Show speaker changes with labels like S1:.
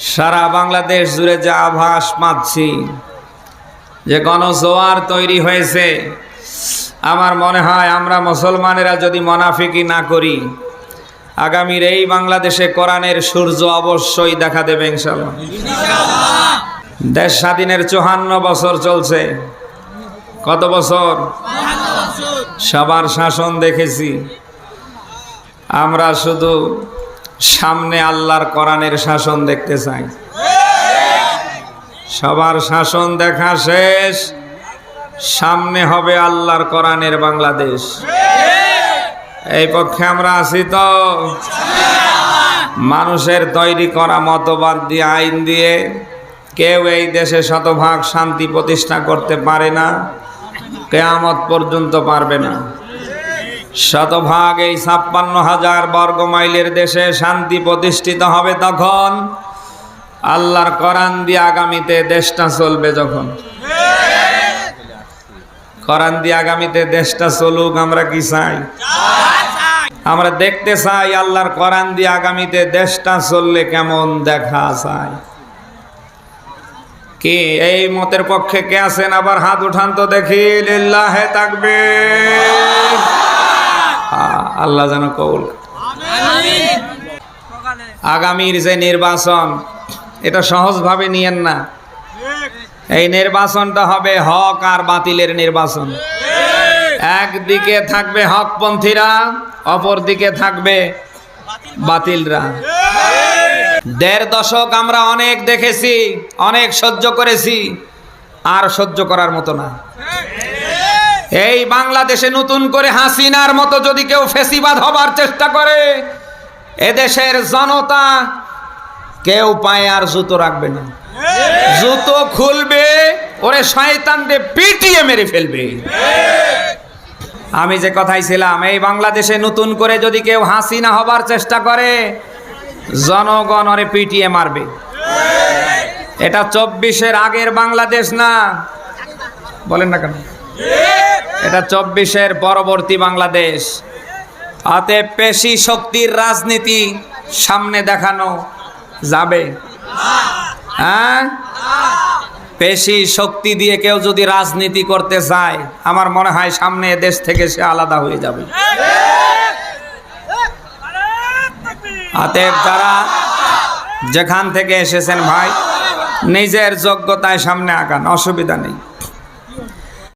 S1: সারা বাংলাদেশ জুড়ে যে আভাস পাচ্ছি যে গণজোয়ার তৈরি হয়েছে আমার মনে হয় আমরা মুসলমানেরা যদি মনাফিকি না করি আগামীর এই বাংলাদেশে কোরআনের সূর্য অবশ্যই দেখা দেবে ইনশাল্লাহ দেশ স্বাধীনের চুহান্ন বছর চলছে। কত বছর। সবার শাসন দেখেছি। আমরা শুধু সামনে আল্লাহর কোরআনের শাসন দেখতে চাই। সবার শাসন দেখা শেষ। সামনে হবে আল্লাহর কোরআনের বাংলাদেশ। এই পক্ষে আমরা আছি তো। মানুষের তৈরি করা মতবাদ দিয়ে, আইন দিয়ে কেউ এই দেশে শতভাগ শান্তি প্রতিষ্ঠা করতে পারে না, কেয়ামত পর্যন্ত পারবে না। শতভাগ এই ছাপ্পান্ন হাজার বর্গ মাইলের দেশে শান্তি প্রতিষ্ঠিত হবে তখন আল্লাহর কোরআন দিয়ে আগামীতে দেশটা চলবে যখন। কোরআন দিয়ে আগামীতে দেশটা চলুক, আমরা কি চাই? আমরা দেখতে চাই আল্লাহর কোরআন দিয়ে আগামীতে দেশটা চললে কেমন দেখা যায়। কি এই মতের পক্ষে কে আছেন? আবার হাত উঠান তো দেখি, লিল্লাহে থাকবে আল্লাহ যেন কবুল আগামীর যে নির্বাচন, এটা সহজভাবে নিয়েন না। এই নির্বাচনটা হবে হক আর বাতিলের নির্বাচন। একদিকে থাকবে হকপন্থীরা অপর দিকে থাকবে বাতিলরা। দেড় দশক আমরা অনেক দেখেছি, অনেক সহ্য করেছি, আর সহ্য করার মতো না। এই বাংলাদেশে নতুন করে হাসিনার মতো যদি কেউ ফেসিবাদ হবার চেষ্টা করে, এদেশের জনতা কেউ পায়ে আর জুতো রাখবে না। জুতো খুলবে, ওরে শয়তানরে পিটিয়ে মেরে ফেলবে। আমি যে কথাই ছিলাম, এই বাংলাদেশে নতুন করে যদি কেউ হাসিনা হবার চেষ্টা করে, জনগণ ওরে পিটিয়ে মারবে। এটা চব্বিশের আগের বাংলাদেশ না? বলেন না কেন? এটা চব্বিশের পরবর্তী বাংলাদেশ। হাতে পেশি শক্তির রাজনীতি সামনে দেখানো যাবে। হ্যাঁ? পেশি শক্তি দিয়ে কেউ যদি রাজনীতি করতে চায়, আমার মনে হয় সামনে দেশ থেকে সে আলাদা হয়ে যাবে। অতএব তারা যেখান থেকে এসেছেন ভাই, নিজের যোগ্যতায় সামনে আগান, অসুবিধা নেই।